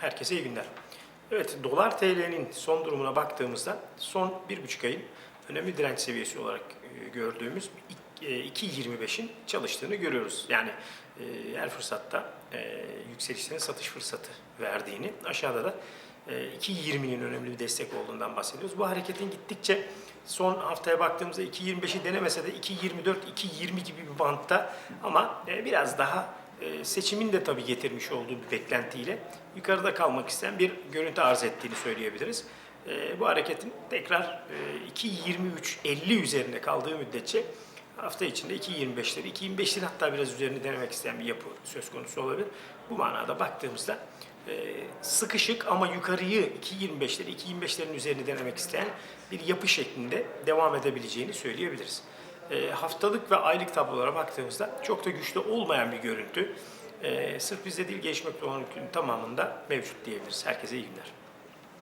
Herkese iyi günler. Evet, dolar TL'nin son durumuna baktığımızda son bir buçuk ayın önemli direnç seviyesi olarak e, gördüğümüz ik- e, 2.25'in çalıştığını görüyoruz. Yani e, her fırsatta e, yükselişlerin satış fırsatı verdiğini, aşağıda da e, 2.20'nin önemli bir destek olduğundan bahsediyoruz. Bu hareketin gittikçe son haftaya baktığımızda 2.25'i denemese de 2.24, 2.20 gibi bir bantta ama biraz daha seçimin de tabii getirmiş olduğu bir beklentiyle yukarıda kalmak isteyen bir görüntü arz ettiğini söyleyebiliriz. E, Bu hareketin tekrar e, 2.23.50 üzerinde kaldığı müddetçe hafta içinde 2.25'leri, 2.25'lerin hatta biraz üzerini denemek isteyen bir yapı söz konusu olabilir. Bu manada baktığımızda e, sıkışık ama yukarıyı 2.25'leri, 2.25'lerin üzerini denemek isteyen bir yapı şeklinde devam edebileceğini söyleyebiliriz. E, haftalık ve aylık tablolara baktığımızda çok da güçlü olmayan bir görüntü. E, sırf bizde değil gelişmekte olan tamamında mevcut diyebiliriz. Herkese iyi günler.